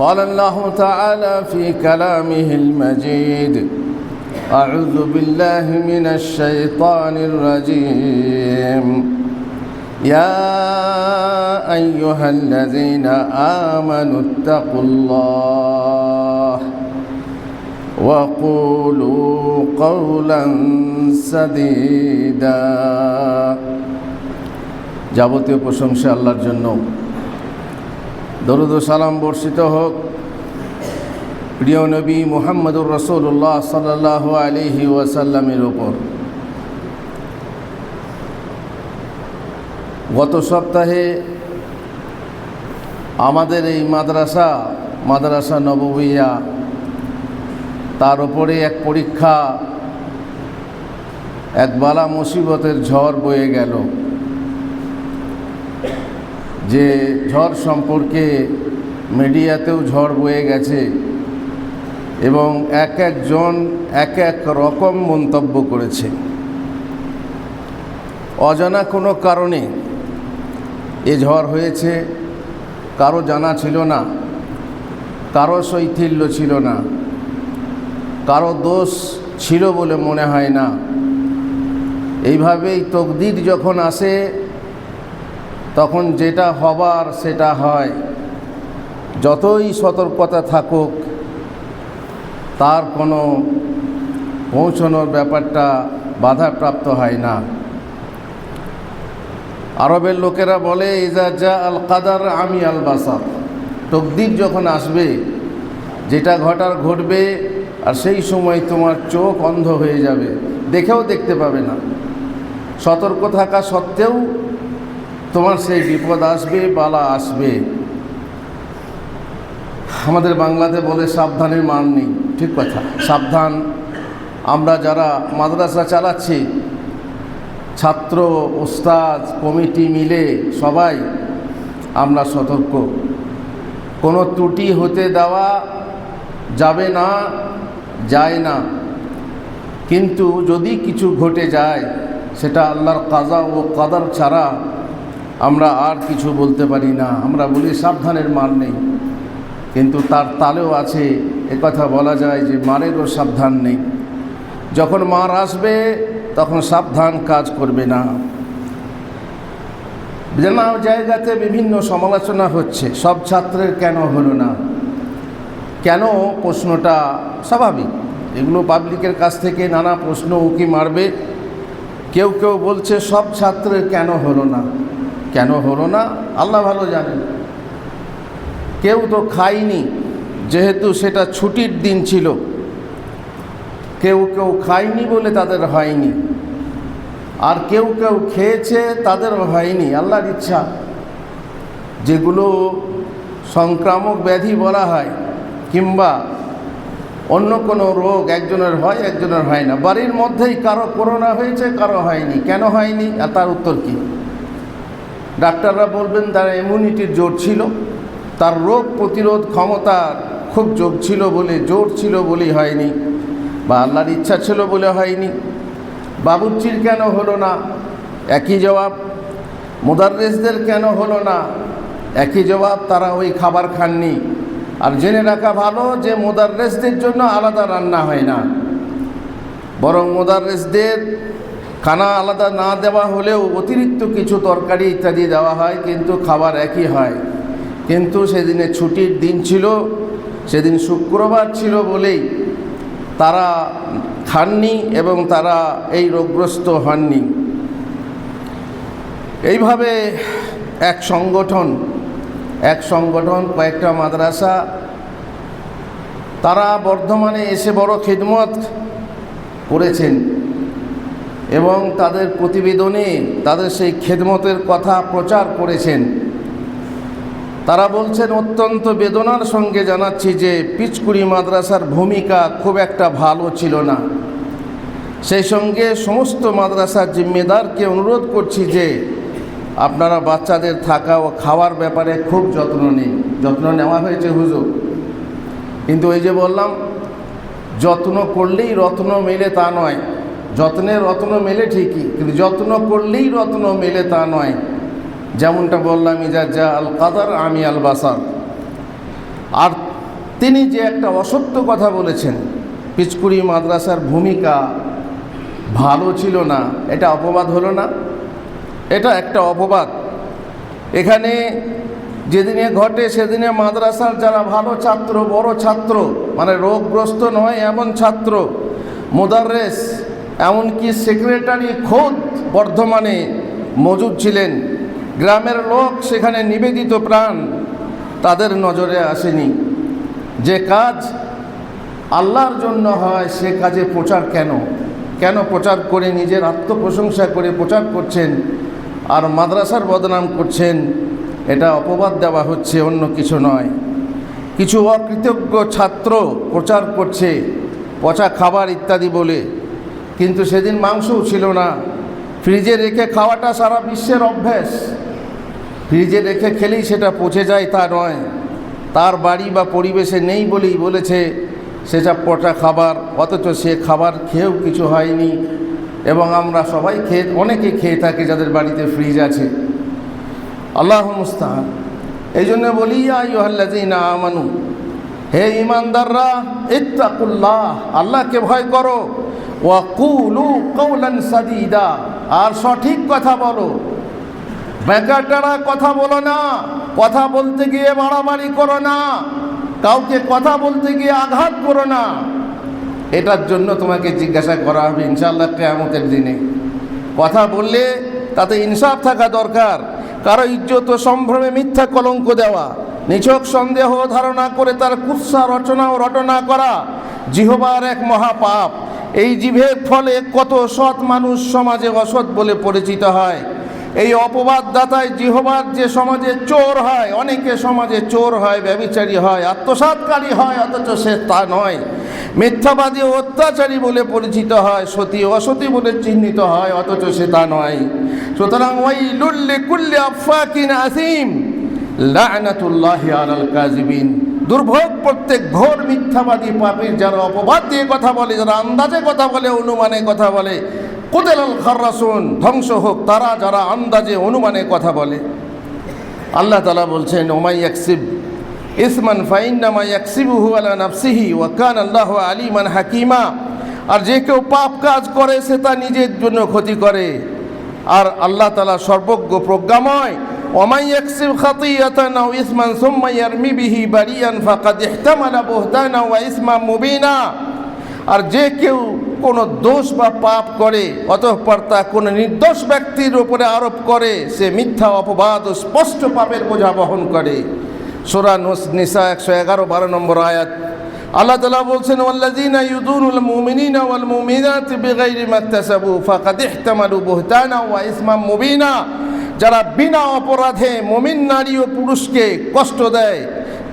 قال الله تعالى في كلامه المجيد أعوذ بالله من الشيطان الرجيم يا أيها الذين آمنوا اتقوا الله وقولوا قولا سديدا যাবতীয় প্রশংসা আল্লাহর জন্য দরুদ সালাম বর্ষিত হোক। প্রিয় নবী মুহাম্মদুর রসুল্লাহ সাল্লাহ আলিহি ওয়াসাল্লামের ওপর গত সপ্তাহে আমাদের এই মাদ্রাসা মাদ্রাসা নববিয়া তার উপরে এক পরীক্ষা, এক বালা মুসিবতের ঝড় বয়ে গেল। যে ঝড় সম্পর্কে মিডিয়াতেও ঝড় বয়ে গেছে এবং এক একজন এক এক রকম মন্তব্য করেছে। অজানা কোনো কারণে এ ঝড় হয়েছে, কারও জানা ছিল না, কারও শৈথিল্য ছিল না, কারও দোষ ছিল বলে মনে হয় না। এইভাবেই তকদির যখন আসে তখন যেটা হবার সেটা হয়। যতই সতর্কতা থাকুক, তার কোনো পৌঁছানোর ব্যাপারটা বাধাপ্রাপ্ত হয় না। আরবের লোকেরা বলে, ইজা যা আল কাদার আমি আল বাসার। তকদির যখন আসবে, যেটা ঘটার ঘটবে, আর সেই সময় তোমার চোখ অন্ধ হয়ে যাবে। দেখেও দেখতে পাবে না। সতর্ক থাকা সত্ত্বেও তোমার সেই বিপদ আসবে, বালা আসবে। আমাদের বাংলাতে বলে সাবধানের মান নেই, ঠিক কথা। সাবধান, আমরা যারা মাদ্রাসা চালাচ্ছি, ছাত্র, ওস্তাদ, কমিটি মিলে সবাই আমরা সতর্ক। কোনো ত্রুটি হতে দেওয়া যাবে না, যায় না। কিন্তু যদি কিছু ঘটে যায়, সেটা আল্লাহর কাজা ও কাদার ছাড়া আমরা আর কিছু বলতে পারি না। আমরা বলি সাবধানের মার নেই। কিন্তু তার তালেও আছে কথা বলা যায় যে মারেরও সাবধান নেই। যখন মার আসবে, তখন সাবধান কাজ করবে না। নানা জায়গাতে বিভিন্ন সমালোচনা হচ্ছে, সব ছাত্রের কেন হলো না? কেন প্রশ্নটা স্বাভাবিক? এগুলো পাবলিকের কাছ থেকে নানা প্রশ্ন উকি মারবে। কেউ কেউ বলছে সব ছাত্রের কেন হলো না? কেন হলো না? আল্লাহ ভালো জানেন। কেউ তো খায়নি, যেহেতু সেটা ছুটির দিন ছিল। কেউ কেউ খায়নি বলে তাদের হয়নি। আর কেউ কেউ খেয়েছে, তাদের হয়নি। আল্লাহর ইচ্ছা। যেগুলো সংক্রামক ব্যাধি বলা হয়, কিংবা অন্য কোনো রোগ একজনের হয় একজনের হয় না। বাড়ির মধ্যেই কারও করোনা হয়েছে, কারও হয়নি। কেন হয়নি? আর তার উত্তর কী? ডাক্তাররা বলবেন তার ইমিউনিটির জোর ছিল, তার রোগ প্রতিরোধ ক্ষমতার খুব যোগ ছিল বলে, জোর ছিল বলেই হয়নি বা আল্লাহর ইচ্ছা ছিল বলে হয়নি। বাবুর্চির কেন হলো না? একই জবাব। মোদাররেসদের কেন হলো না? একই জবাব, তারা ওই খাবার খাননি। আর জেনে রাখা ভালো যে মোদাররেসদের জন্য আলাদা রান্না হয় না। বরং মোদাররেসদের খানা আলাদা না দেওয়া হলেও অতিরিক্ত কিছু তরকারি ইত্যাদি দেওয়া হয়, কিন্তু খাবার একই হয়। কিন্তু সেদিনে ছুটির দিন ছিল, সেদিন শুক্রবার ছিল বলেই তারা খাননি এবং তারা এই রোগগ্রস্ত হননি। এইভাবে এক সংগঠন এক সংগঠন, কয়েকটা মাদ্রাসা, তারা বর্ধমানে এসে বড় খিদমত করেছেন। এবং তাদের প্রতিবেদনে তাদের সেই খেদমতের কথা প্রচার করেছেন। তারা বলছেন, অত্যন্ত বেদনার সঙ্গে জানাচ্ছি যে পিচকুড়ি মাদ্রাসার ভূমিকা খুব একটা ভালো ছিল না। সেই সঙ্গে সমস্ত মাদ্রাসার জিম্মেদারকে অনুরোধ করছি যে আপনারা বাচ্চাদের থাকা ও খাওয়ার ব্যাপারে খুব যত্ন নিন। যত্ন নেওয়া হয়েছে হুজুর। কিন্তু ওই যে বললাম, যত্ন করলেই রত্ন মেলে তা নয়। যত্নে রত্ন মেলে ঠিকই, কিন্তু যত্ন করলেই রত্ন মেলে তা নয়। যেমনটা বললাম, ইজা যা আল কাদার আমি আল বাসার আর তিনি যে একটা অসত্য কথা বলেছেন, পিচকুড়ি মাদ্রাসার ভূমিকা ভালো ছিল না, এটা অপবাদ হলো না? এটা একটা অপবাদ। এখানে যেদিনে ঘটে সেদিনে মাদ্রাসার যারা ভালো ছাত্র, বড় ছাত্র মানে রোগগ্রস্ত নয়, এমন ছাত্র, মোদাররেস এমনকি সেক্রেটারি খোদ বর্ধমানে মজুদ ছিলেন। গ্রামের লোক সেখানে নিবেদিত প্রাণ, তাদের নজরে আসেনি। যে কাজ আল্লাহর জন্য হয়, সে কাজে প্রচার কেন? কেন প্রচার করে নিজের আত্মপ্রশংসা করে প্রচার করছেন আর মাদ্রাসার বদনাম করছেন? এটা অপবাদ দেওয়া হচ্ছে, অন্য কিছু নয়। কিছু অকৃতজ্ঞ ছাত্র প্রচার করছে, পচা খাবার ইত্যাদি বলে। কিন্তু সেদিন মাংসও ছিল না। ফ্রিজে রেখে খাওয়াটা সারা বিশ্বের অভ্যাস। ফ্রিজে রেখে খেলেই সেটা পচে যায় তা নয়। তার বাড়ি বা পরিবেশে নেই বলেই বলেছে সেটা পচা খাবার, অথচ সে খাবার খেয়েও কিছু হয়নি। এবং আমরা সবাই খেয়ে, অনেকে খেয়ে থাকি যাদের বাড়িতে ফ্রিজ আছে। আল্লাহ মুস্তাহান এই জন্য বলি আইহাল্লাজিনা আমানু। হে ইমানদাররা, ইত্তাকুল্লাহ, আল্লাহকে ভয় করো। ওয়াকুলু কৌলান সাদিদা, আর সঠিক কথা বলো। বেকারটারা কথা বলো না, কথা বলতে গিয়ে বাড়াবাড়ি করো না, কাউকে কথা বলতে গিয়ে আঘাত করো না। এটার জন্য তোমাকে জিজ্ঞাসা করা হবে ইনশাল্লাহ কেয়ামতের দিনে। কথা বললে তাতে ইনসাফ থাকা দরকার, কারও ইজ্জত ও সম্ভ্রমে মিথ্যা কলঙ্ক দেওয়া। নিছক সন্দেহ ধারণা করে তার কুৎসা রচনা ও রটনা করা জিহবার এক মহাপাপ। এই জিভের ফলে কত সৎ মানুষ সমাজে অসৎ বলে পরিচিত হয়। এই অপবাদ দাতায় জিহবার যে সমাজে চোর হয়, অনেকে সমাজে চোর হয়, ব্যবিচারী হয় আত্মসাতকারী হয়, অথচ সে তা নয়। মিথ্যাবাদী অত্যাচারী বলে পরিচিত হয়, সতী অসতী বলে চিহ্নিত হয়, অথচ সে তা নয়। সুতরাং ওই লুল্লি কুল্লি আফাকিন আসিম লানাতুল্লাহি আলাল কাজিবিন দুর্ভোগ প্রত্যেক ঘোর মিথ্যাবাদী পাপীর যারা অপবাদ দিয়ে কথা বলে, যারা আন্দাজে কথা বলে, অনুমানে কথা বলে কুদেলাল খার্রাসুন, ধ্বংস হোক তারা যারা আন্দাজে, অনুমানে কথা বলে। আল্লাহ তালা বলছেন, ওমাই ইয়াকসিব ইসমান ফাইন্নামা ইয়াকসিবুহু আলা নাফসিহি ওয়া কান আল্লাহ আলিমান হাকিমা। আর যে কেউ পাপ কাজ করে, সে তা নিজের জন্য ক্ষতি করে। আর আল্লাহ তালা সর্বজ্ঞ প্রজ্ঞাময় ইয়াকসিব খাতিয়াতান আও ইসমান সুম্মা ইয়ারমি বিহি বারিয়ান ফাকাদ ইহতামালা বুহতানা ওয়া ইসমা মুবিনা আর যে কেউ কোনো দোষ বা পাপ করে, অতঃপর তা কোনো নির্দোষ ব্যক্তির উপরে আরোপ করে, সে মিথ্যা, অপবাদ ও স্পষ্ট পাপের বোঝা বহন করে। সোরা নোস একশো এগারো, বারো নম্বর আয়াত। আল্লাহ তালা বলছেন, ওয়াল্লাযীনা ইউদুনুল মুমিনিনা ওয়াল মুমিনাতি বিগাইরি মাকতাসাবু ফাকাদ ইহতামালু বুহতানা ওয়া ইসমাম মুবিনা। যারা বিনা অপরাধে মমিন নারী ও পুরুষকে কষ্ট দেয়,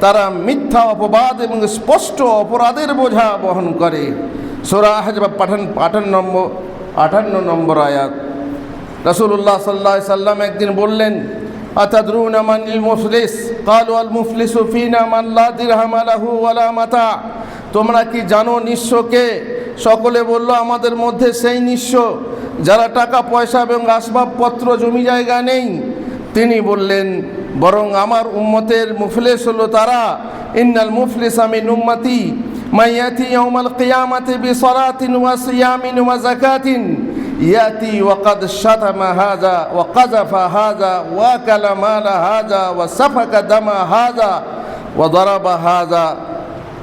তারা মিথ্যা অপবাদ এবং স্পষ্ট অপরাধের বোঝা বহন করে। সোরা আহজবা পাঠান আটান্ন নম্বর আটান্ন নম্বর আয়াত। রসুল্লাহ সাল্লাহ সাল্লাম একদিন বললেন দিরহাম তোমরা কি জানো নিঃস্বকে সকলে বলল, আমাদের মধ্যে সেই নিঃস্ব। যারা টাকা, পয়সা এবং আসবাবপত্র, জমি জায়গা নেই, তিনি বললেন, বরং আমার উম্মতের মুফলেস হলো তারা। ইন্নাল মুফলিস আমি নুম্মাতি মাইয়াতি ইয়াউমাল কিয়ামাতি বিসলাতিন ওয়া সিয়ামিন ওয়া যাকাতিন। ইয়াতি ওয়াকাদ শাতামা হাযা ওয়া কাযাফা হাযা ওয়া কালা হাজা হাযা ওয়া সাফাকা দামা হাযা ওয়া দারাবা হাজা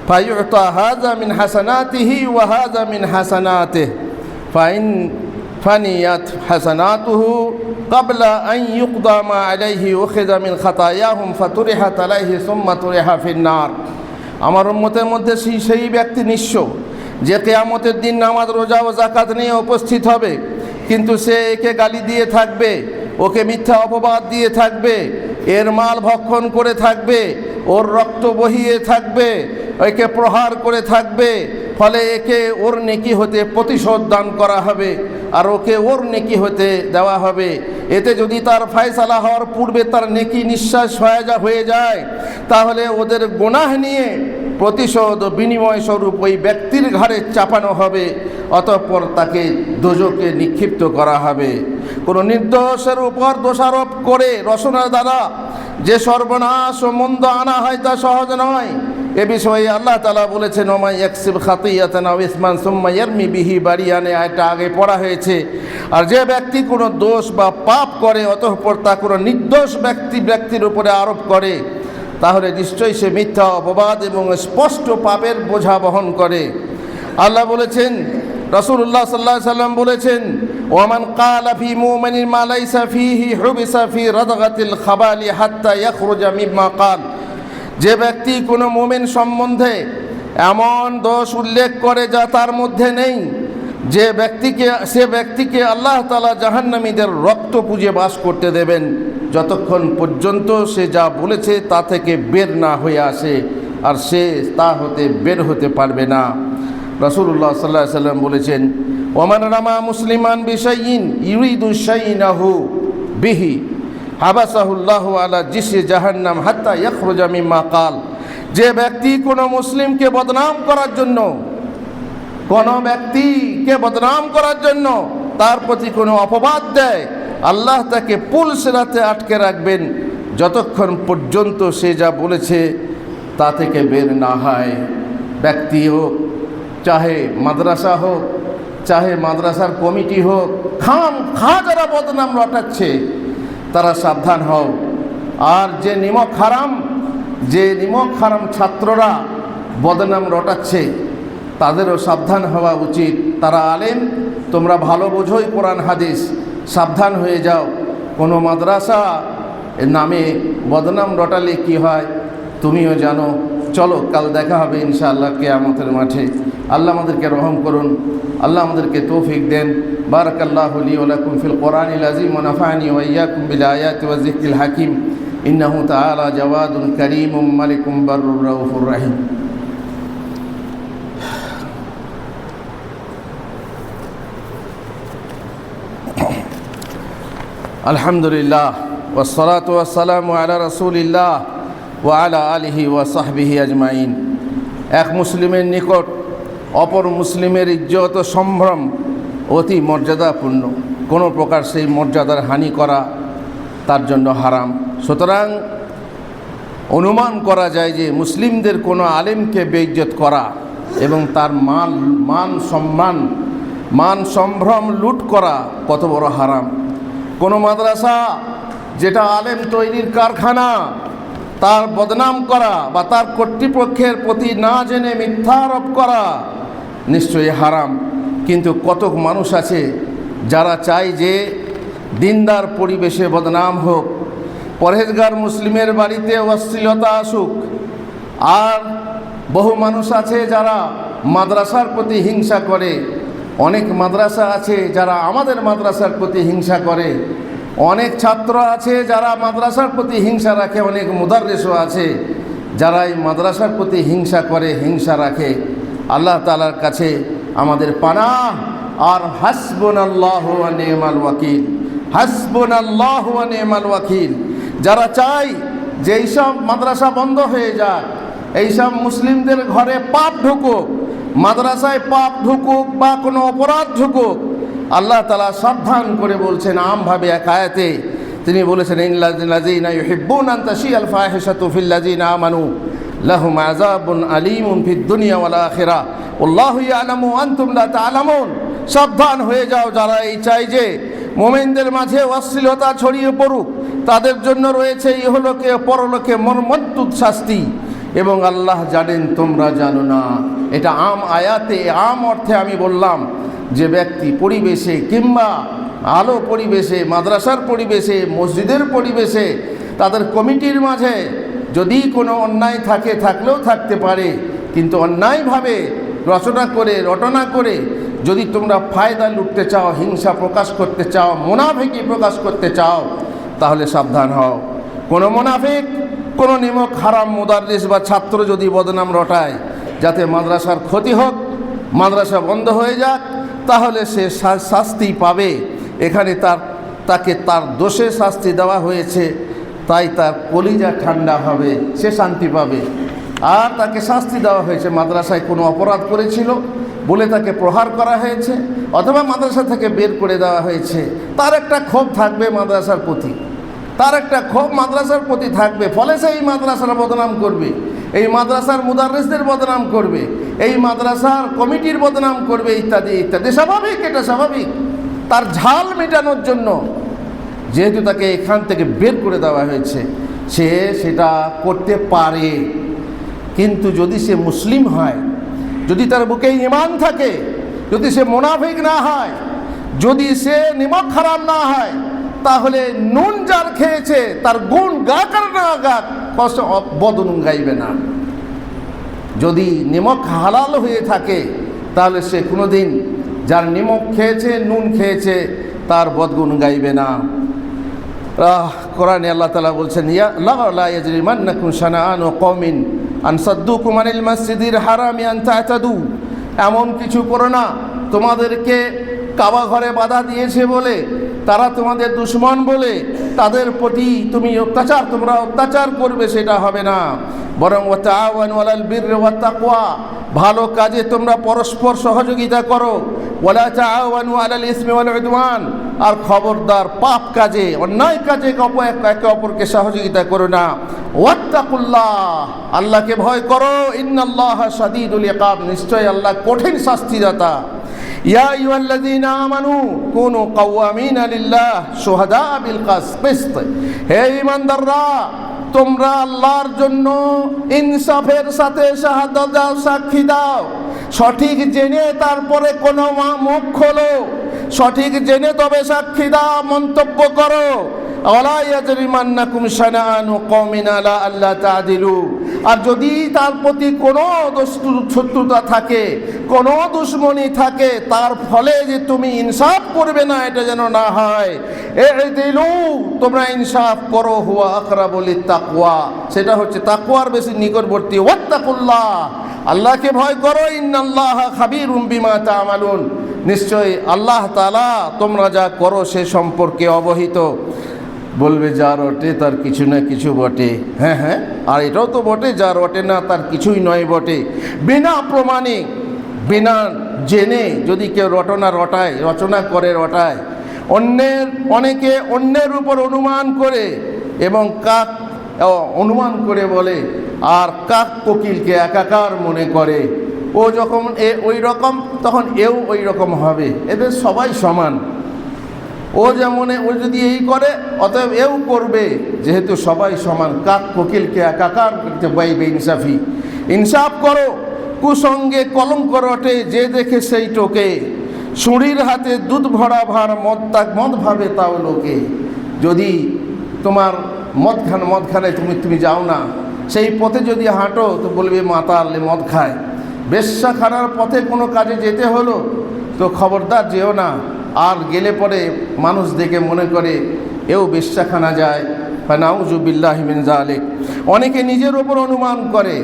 ফায়ুতা হাযা মিন হাসানাতিহি ওয়া হাযা মিন হাসানাতিহি। ফাইন ফানিয়াত হাসানাতুহু কাবলা আন ইউকদা মা আলাইহি উখিযা মিন খাতায়াহুম ফাতুরিহাত আলাইহি সুম্মা তুরিহা ফিন্নার। আমার উম্মতের মধ্যে সেই সেই ব্যক্তি নিঃস্ব, যে কেয়ামতের দিন নামাজ, রোজা ও জাকাত নিয়ে উপস্থিত হবে, কিন্তু সে একে গালি দিয়ে থাকবে। ওকে মিথ্যা অপবাদ দিয়ে থাকবে, এর মাল ভক্ষণ করে থাকবে, ওর রক্ত বহিয়ে থাকবে, একে প্রহার করে থাকবে, ফলে একে ওর নেকি হতে প্রতিশোধ দান করা হবে, আর ওকে ওর নেকি হতে দেওয়া হবে। এতে যদি তার ফায়সালা হওয়ার পূর্বে তার নেকি নিঃশ্বাস হয়ে যা হয়ে যায়, তাহলে ওদের গোনাহ নিয়ে প্রতিশোধ বিনিময় স্বরূপ ওই ব্যক্তির ঘাড়ে চাপানো হবে, অতঃপর তাকে দোজকে নিক্ষিপ্ত করা হবে। কোনো নির্দোষের উপর দোষারোপ করে রচনার দ্বারা যে সর্বনাশ ও মন্দ আনা হয় তা সহজ নয়। এ বিষয়ে আল্লাহ তালা বলেছেন ওমাই একসিব খাতিয়াতান ইসমান সুম্মা ইয়ারমি বিহি বাড়িয়ানে এটা আগে পড়া হয়েছে। আর যে ব্যক্তি কোনো দোষ বা পাপ করে, অতঃপর তা কোনো নির্দোষ ব্যক্তি, ব্যক্তির উপরে আরোপ করে, তাহলে নিশ্চয়ই সে মিথ্যা, অপবাদ এবং স্পষ্ট পাপের বোঝা বহন করে। আল্লাহ বলেছেন রসুল্লাহ সাল্লাহ সাল্লাম বলেছেন ওমান কালা ফি মুমিনিন মা লাইসা ফিহি হুবিসা ফি রাদগাতিল খাবালি হাত্তা ইয়াখরুজা মিম্মা কাল। যে ব্যক্তি কোনো মুমিন সম্বন্ধে এমন দোষ উল্লেখ করে যা তার মধ্যে নেই, যে ব্যক্তিকে, সে ব্যক্তিকে আল্লাহ তালা জাহান্নামীদের রক্ত পুজে বাস করতে দেবেন, যতক্ষণ পর্যন্ত সে যা বলেছে তা থেকে বের না হয়ে আসে, আর সে তা হতে বের হতে পারবে না। রসুল্লাহ সাল্লাহ সাল্লাম বলেছেন ওমান রামা মুসলিমান বিশাইন ইউরিদু শাইনাহু বিহি হাবাসাহুল্লাহ আলা জিসে জাহান্নাম হাত্তা ইয়াখরুজা মিম্মা কাল। যে ব্যক্তি কোনো মুসলিমকে বদনাম করার জন্য, কোনো ব্যক্তিকে বদনাম করার জন্য তার প্রতি কোনো অপবাদ দেয়, আল্লাহ তাকে পুল সেরাতে আটকে রাখবেন। যতক্ষণ পর্যন্ত সে যা বলেছে তা থেকে বের না হয়। ব্যক্তি হোক চাহে মাদ্রাসা হোক চাহে মাদ্রাসার কমিটি হোক, খাম, খা যারা বদনাম রটাচ্ছে, তারা সাবধান হও। আর যে নিমক হারাম, যে নিমক হারাম ছাত্ররা বদনাম রটাচ্ছে, তাদেরও সাবধান হওয়া উচিত। তারা আলেন তোমরা ভালো বোঝোই কোরআন, হাদিস, সাবধান হয়ে যাও। কোনো মাদ্রাসা নামে বদনাম রটালে কি হয়, তুমিও জানো। চলো, কাল দেখা হবে ইনশাআল্লাহ কেয়ামতের মাঠে। আল্লাহ আমাদেরকে রহম করুন, আল্লাহ আমাদেরকে তৌফিক দেন। বারাকাল্লাহ লি ওয়ালাকুম ফিল কোরআনিল আযীম ওয়া নাফানি ওয়া ইয়্যাকুম বিল আয়াতি ওয়া যিকরিল হাকীম। ইন্নাহু তাআলা জাওয়াদুন কারীমুম মালিকুম বাররুর রাউফুর রাহিম। আলহামদুলিল্লাহ ওসলাত ওয়াসালাম আলা রসুলিল্লাহ ও আলা আলিহি ওয়াসাহবিহি আজমাইন। এক মুসলিমের নিকট অপর মুসলিমের ইজ্জত ও সম্ভ্রম অতি মর্যাদাপূর্ণ। কোনো প্রকার সেই মর্যাদার হানি করা তার জন্য হারাম। সুতরাং অনুমান করা যায় যে মুসলিমদের কোনো আলেমকে বেইজ্জত করা এবং তার মান মান সম্মান, মান সম্ভ্রম লুট করা কত বড় হারাম। কোনো মাদ্রাসা যেটা আলেম তৈরির কারখানা, তার বদনাম করা বা তার কর্তৃপক্ষের প্রতি না জেনে মিথ্যা আরোপ করা নিশ্চয়ই হারাম। কিন্তু কতক মানুষ আছে যারা চায় যে দিনদার পরিবেশে বদনাম হোক, পরহেজগার মুসলিমের বাড়িতে অশ্লীলতা আসুক। আর বহু মানুষ আছে যারা মাদ্রাসার প্রতি হিংসা করে। অনেক মাদ্রাসা আছে যারা আমাদের মাদ্রাসার প্রতি হিংসা করে। অনেক ছাত্র আছে যারা মাদ্রাসার প্রতি হিংসা রাখে। অনেক মুদাররেসও আছে যারা এই মাদ্রাসার প্রতি হিংসা করে, হিংসা রাখে। আল্লাহ তালার কাছে আমাদের পানা আর হাসবুন আল্লাহ নেমাল ওয়াকিল। হাসবুন আল্লাহ নেমাল ওয়াকিল। যারা চাই যে এইসব মাদ্রাসা বন্ধ হয়ে যাক, এইসব মুসলিমদের ঘরে পাপ ঢুকুক, মাদ্রাসায় পাপ ঢুকুক বা কোনো অপরাধ ঢুকুক, আল্লাহ তালা সাবধান করে বলছেন, আমভাবে এক আয়াতে তিনি বলেছেন ইনলাজিনা ইউহিব্বুন আন তাশিয়াল ফাহিশাতু ফিল লাযিনা আমানু। লাহুম আযাবুন আলীমুন ফিদ দুনিয়া ওয়াল আখিরা। আল্লাহু ইয়ালামু আনতুম লা তা'লামুন। সাবধান হয়ে যাও যারা এই চাই যে মোমেনদের মাঝে অশ্লীলতা ছড়িয়ে পড়ুক। তাদের জন্য রয়েছে ইহলোকে পরলোকে মর্মন্তুদ শাস্তি। এবং আল্লাহ জানেন তোমরা জানো না। এটা আম আয়াতে, আম অর্থে আমি বললাম যে ব্যক্তি পরিবেশে কিংবা আলো পরিবেশে, মাদ্রাসার পরিবেশে, মসজিদের পরিবেশে, তাদের কমিটির মাঝে যদি কোনো অন্যায় থাকে, থাকলেও থাকতে পারে। কিন্তু অন্যায়ভাবে রচনা করে, রটনা করে যদি তোমরা ফায়দা লুটতে চাও, হিংসা প্রকাশ করতে চাও, মোনাফেকি প্রকাশ করতে চাও, তাহলে সাবধান হও। কোনো মোনাফেক, কোনো নিমক, হারাম মুদারিস বা ছাত্র যদি বদনাম রটায়, যাতে মাদ্রাসার ক্ষতি হোক, মাদ্রাসা বন্ধ হয়ে যাক, তাহলে সে শাস্তি পাবে। এখানে তার, তাকে তার দোষে শাস্তি দেওয়া হয়েছে। তাই তার কলিজা ঠান্ডা হবে, সে শান্তি পাবে। আর তাকে শাস্তি দেওয়া হয়েছে। মাদ্রাসায় কোনো অপরাধ করেছিল বলে তাকে প্রহার করা হয়েছে, অথবা মাদ্রাসা থেকে বের করে দেওয়া হয়েছে। তার একটা ক্ষোভ থাকবে মাদ্রাসার প্রতি। তার একটা ক্ষোভ মাদ্রাসার প্রতি থাকবে। ফলে সেই মাদ্রাসার বদনাম করবে। এই মাদ্রাসার মুদাররিসদের বদনাম করবে। এই মাদ্রাসার কমিটির বদনাম করবে, ইত্যাদি ইত্যাদি। স্বাভাবিক, এটা স্বাভাবিক। তার ঝাল মেটানোর জন্য যেহেতু তাকে এখান থেকে বের করে দেওয়া হয়েছে, সে সেটা করতে পারে। কিন্তু যদি সে মুসলিম হয়, যদি তার বুকে ইমান থাকে, যদি সে মোনাফিক না হয়, যদি সে নিমক খারাপ না হয়, তাহলে নুন যার খেয়েছে, তার গুণ গাক আর না গাক কষ্ট বদনুন গাইবে না। যদি নিমক হালাল হয়ে থাকে, তাহলে সে কোনোদিন যার নিমক খেয়েছে, নুন খেয়েছে, তার বদগুণ গাইবে না। কোরআনে আল্লাহ তালা বলছেন, ইয়া তা'তাদু। এমন কিছু করো না, তোমাদেরকে কাবা ঘরে বাধা দিয়েছে বলে, তারা তোমাদের দুশ্মন বলে, তাদের প্রতি তুমি অত্যাচার, তোমরা অত্যাচার করবে, সেটা হবে না। বরং ও ভালো কাজে তোমরা পরস্পর সহযোগিতা করো। ওয়ালা তাআওয়ানু আলাল ইসমি ওয়াল উদওয়ান। আর খবরদার পাপ কাজে, অন্যায় কাজে এক- অপরকে সহযোগিতা করো না। ওয়াত্তাকুল্লাহ, আল্লাহকে ভয় করো। ইন্নাল্লাহ শাদীদুল ইকাব নিশ্চয় আল্লাহ কঠিন শাস্তিদাতা। ইয়া আইয়ুহাল্লাযীনা আমানু, কুনু কাওয়ামিনা লিল্লাহ শুহাদা বিল কিসত। হে ঈমানদাররা তোমরা আল্লাহর জন্য ইনসাফের সাথে সাহায্য দাও, সাক্ষী দাও। সঠিক জেনে তারপরে কোনো মুখ খোলো। সঠিক জেনে তবে সাক্ষী দাও, মন্তব্য করো। আর যদি তার প্রতি কোনো শত্রুতা থাকে, কোনো দুশ্মনী থাকে, তার ফলে যে তুমি ইনসাফ করবে না, এটা যেন না হয়। এ দিলু তোমরা ইনসাফ করো, হুয়া আকরাবুল তাকুয়া সেটা হচ্ছে তাকুয়ার বেশি নিকটবর্তী, ওয়াত্তাকুল্লাহ। আল্লাহকে ভয় করো, ইন্নাল্লাহ খাবিরুম বিমা তা'মালুন। নিশ্চয়ই আল্লাহ তালা তোমরা যা করো সে সম্পর্কে অবহিত। বলবে যার অটে তার কিছু না কিছু বটে। হ্যাঁ হ্যাঁ আর এটাও তো বটে যার অটে না তার কিছুই নয় বটে। বিনা প্রমাণে, বিনা জেনে যদি কেউ রটনা রটায়, রচনা করে রটায়, অন্যের, অনেকে অন্যের উপর অনুমান করে এবং কাক অনুমান করে বলে, আর কাক কোকিলকে একাকার মনে করে। ও যখন এ ওই রকম, তখন এও ওই রকম হবে। এদের সবাই সমান। ও যেমন ও যদি এই করে, অতএব এও করবে। যেহেতু সবাই সমান, কাক কোকিলকে একাকার করতে বাইবে ইনসাফি? ইনসাফ করো কুসঙ্গে কলঙ্ক রটে, যে দেখে সেই টোকে। সুঁড়ির হাতে দুধ ভরা ভার, মদ তাক, মদ ভাবে তাও লোকে। যদি তোমার মদ খান মদ খানে তুমি তুমি যাও না, সেই পথে যদি হাঁটো, তো বলবে মাতাল মদ খায়। বেশ্যাখানার পথে কোনো কাজে যেতে হলো, তো খবরদার যেও না। আর গেলে পরে মানুষ দেখে মনে করে, এও বেশ্যাখানা যায় বা নাউজুবিল্লাহিমিন জালেক অনেকে নিজের ওপর অনুমান করে,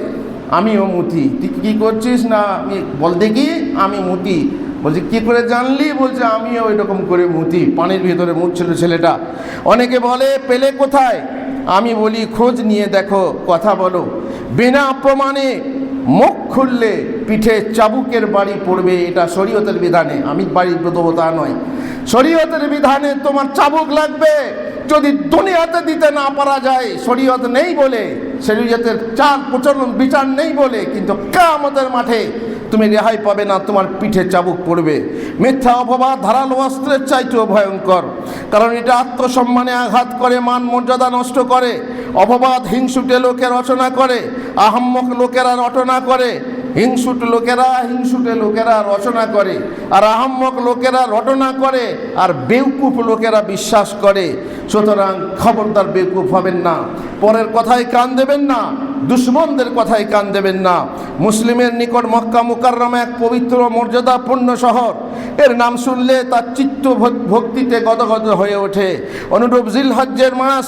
আমিও মুতি। তুই কী করছিস? না, আমি বল দেখি, আমি মুতি। বলছি, কী করে জানলি? বলছে, আমিও ওই রকম করে মুতি। পানির ভিতরে মুতছিল ছেলেটা। অনেকে বলে, পেলে কোথায়? আমি বলি, খোঁজ নিয়ে দেখো, কথা বলো। বিনা প্রমাণে মুখ খুললে পিঠে চাবুকের বাড়ি পড়বে, এটা শরীয়তের বিধানে। আমি বাড়ির দেবতা নয়। শরীয়তের বিধানে তোমার চাবুক লাগবে। যদি দুনিয়াতে দিতে না পারা যায়, শরীয়ত নেই বলে, শরীয়তের চার প্রচলন বিচার নেই বলে, কিন্তু কামতের মাঠে তুমি রেহাই পাবে না, তোমার পিঠে চাবুক পড়বে। মিথ্যা অপবাদ, ধারালো অস্ত্রের চাইতেও ভয়ঙ্কর। কারণ এটা আত্মসম্মানে আঘাত করে, মান মর্যাদা নষ্ট করে। অপবাদ হিংসুটে লোকের রচনা করে, আহম্মক লোকেরা রটনা করে। হিংসুট লোকেরা হিংসুটে লোকেরা রচনা করে, আর আহম্মক লোকেরা রটনা করে, আর বেউকুফ লোকেরা বিশ্বাস করে। সুতরাং খবরদার বেউকুফ হবেন না। পরের কথায় কান দেবেন না, দুশ্মনদের কথায় কান দেবেন না। মুসলিমের নিকট মক্কা মুকাররমা এক পবিত্র মর্যাদাপূর্ণ শহর। এর নাম শুনলে তার চিত্ত ভক্তিতে গদগদ হয়ে ওঠে। অনুরূপ জিলহজ্জের মাস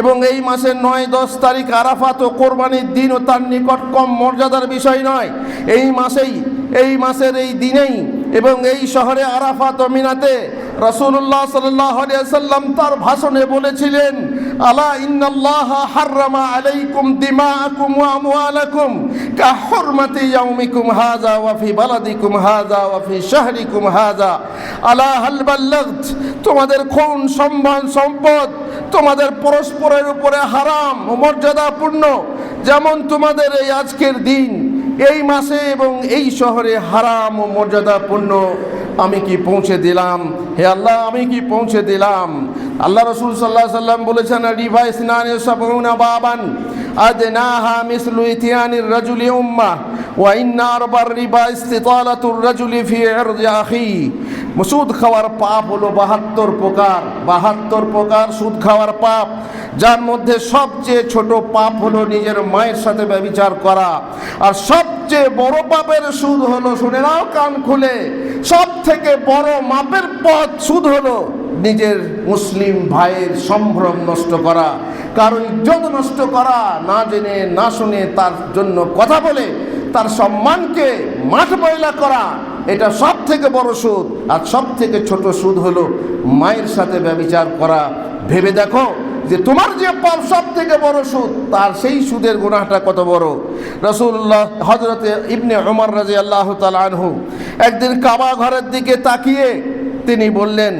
এবং এই মাসের নয়, দশ তারিখ আরাফাত ও কোরবানির দিন ও তার নিকট কম মর্যাদার বিষয় নয়। এই মাসেই, এই মাসের এই দিনেই এবং এই শহরে আরাফাত ও মিনাতে রসুল্লাহ সাল্লাম তার ভাষণে বলেছিলেন, আলা ইন্নাল্লাহ হাররামা আলাইকুম দিমাআকুম ওয়া আমওয়ালাকুম কা হুরমাতি ইয়াউমিকুম হাযা ওয়া ফি বালাদিকুম হাযা ওয়া ফি শাহরিকুম হাযা। আলা হাল বাল্লাগত, তোমাদের খুন, সম্মান, সম্পদ তোমাদের পরস্পরের উপরে হারাম মর্যাদাপূর্ণ, যেমন তোমাদের এই আজকের দিন। এই মাসে এবং এই শহরে হারাম ও মর্যাদাপূর্ণ আমি কি পৌঁছে দিলাম? হে আল্লাহ, আমি কি পৌঁছে দিলাম? আল্লাহ রসুল সাল্লাহ সাল্লাম বলেছেন রিভাই স্নানে বাবান। মিসলু ইতিয়ানির রাজুলি উম্মা, ওয়া ইন্না আরবার রিবা ইস্তিতালাতুর রাজুলি ফি ইরদি আখি। সুদ খাওয়ার পাপ হলো বাহাত্তর প্রকার বাহাত্তর প্রকার সুদ খাওয়ার পাপ। যার মধ্যে সবচেয়ে ছোট পাপ হলো নিজের মায়ের সাথে ব্যবিচার করা। আর সবচেয়ে বড় পাপের সুদ হলো, শুনে নাও কান খুলে সব থেকে বড় মাপের পথ সুদ হলো নিজের মুসলিম ভাইয়ের সম্ভ্রম নষ্ট করা, কারও ইজ্জত নষ্ট করা, না জেনে, না শুনে তার জন্য কথা বলে, তার সম্মানকে মাঠ ময়লা করা, এটা সব থেকে বড় সুদ। আর সব থেকে ছোট সুদ হলো মায়ের সাথে ব্যবিচার করা। ভেবে দেখো যে তোমার যে পাপ সব থেকে বড় সুদ, তার সেই সুদের গুণাটা কত বড়। রসুল্লাহ হজরতে ইবনে উমর রাজি আল্লাহ আনহু একদিন কাবা ঘরের দিকে তাকিয়ে তিনি বললেন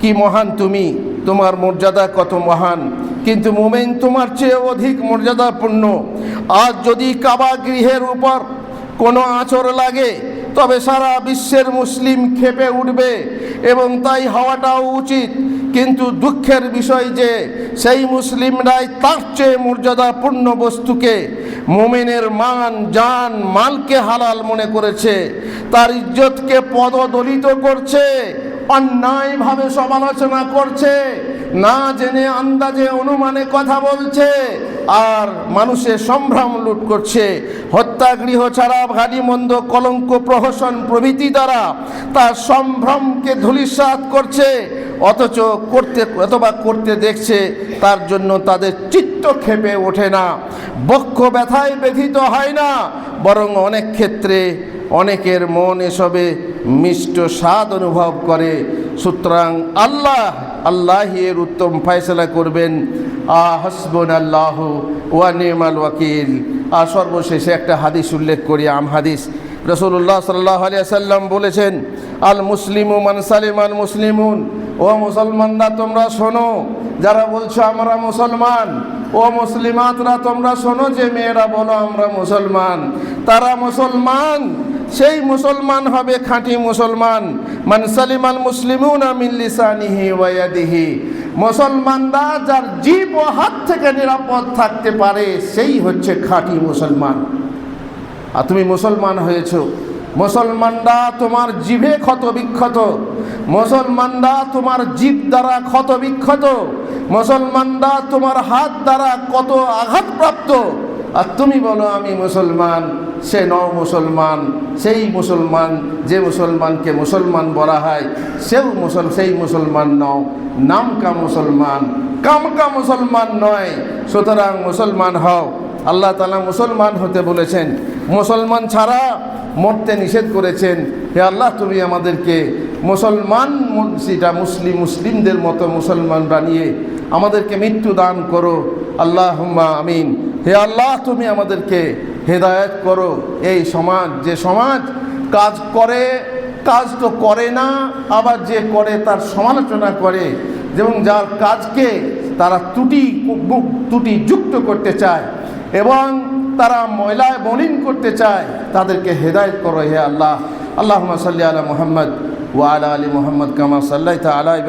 কি মহান তুমি? তোমার মর্যাদা কত মহান? কিন্তু মোমেন তোমার চেয়ে অধিক মর্যাদাপূর্ণ। আজ যদি কাবা গৃহের উপর কোনো আঁচড় লাগে, তবে সারা বিশ্বের মুসলিম খেপে উঠবে এবং তাই হওয়াটাও উচিত। কিন্তু দুঃখের বিষয় যে, সেই মুসলিমরাই তার চেয়ে মর্যাদাপূর্ণ বস্তুকে মোমেনের মান, জান, মালকে হালাল মনে করেছে। তার ইজ্জতকে পদদলিত করছে। অন্যায়ভাবে সমালোচনা করছে, না জেনে আন্দাজে অনুমানে কথা বলছে, আর মানুষের সম্ভ্রম লুট করছে। হত্যাগৃহ ছাড়া ভারী মন্দ কলঙ্ক প্রহসন প্রভৃতি দ্বারা তার সম্ভ্রমকে ধূলিসাৎ করছে, অথচ করতে, অথবা করতে দেখছে, তার জন্য তাদের চিত্ত ক্ষেপে ওঠে না। বক্ষ ব্যথায় ব্যথিত হয় না, বরং অনেক ক্ষেত্রে অনেকের মন এসবে মিষ্ট স্বাদ অনুভব করে। সুতরাং আল্লাহ আল্লাহ এর উত্তম ফয়সলা করবেন। আ হসবন আল্লাহ ওয়া নেমাল ওয়াকিল। আর সর্বশেষে একটা হাদিস উল্লেখ করি, আম হাদিস। রসুল্লাহ সাল্লাহ আলিয়া সাল্লাম বলেছেন, আল মুসলিম মানসালিম আল মুসলিমুন। ও মুসলমানরা, তোমরা শোনো, যারা বলছো আমরা মুসলমান, ও মুসলিমাতরা, তোমরা শোনো যে মেয়েরা বলো আমরা মুসলমান। তারা মুসলমান সেই মুসলমান হবে খাঁটি মুসলমান। মান সালিমাল মুসলিমুন মিল্লিসানিহি ওয়াদিহি মুসলমানরা যার জীব ও হাত থেকে নিরাপদ থাকতে পারে, সেই হচ্ছে খাঁটি মুসলমান। আর তুমি মুসলমান হয়েছ। মুসলমানরা তোমার জিভে ক্ষত বিক্ষত। মুসলমানরা তোমার জীব দ্বারা ক্ষত বিক্ষত। মুসলমানরা তোমার হাত দ্বারা কত আঘাতপ্রাপ্ত। আর তুমি বলো আমি মুসলমান, সে ন মুসলমান, সেই মুসলমান, যে মুসলমানকে মুসলমান বলা হয়, সেও মুসল, সেই মুসলমান নও। নামকা মুসলমান কামকা মুসলমান নয়। সুতরাং মুসলমান হও। আল্লাহ তালা মুসলমান হতে বলেছেন। মুসলমান ছাড়া মরতে নিষেধ করেছেন। হে আল্লাহ, তুমি আমাদেরকে মুসলমান সেটা মুসলিম মুসলিমদের মতো মুসলমান বানিয়ে আমাদেরকে মৃত্যু দান করো। আল্লাহ আমিন। হে আল্লাহ, তুমি আমাদেরকে হেদায়ত করো। এই সমাজ, যে সমাজ কাজ করে, কাজ তো করে না, আবার যে করে তার সমালোচনা করে। যেমন যার কাজকে তারা ত্রুটি ত্রুটি যুক্ত করতে চায় এবং তারা ময়লায় মলিন করতে চায়, তাদেরকে হেদায়ত করো হে আল্লাহ। আল্লাহ সাল্লি আলা মোহাম্মদ। ওয়া আলা আলী মোহাম্মদ কামা সাল্লাহ আলা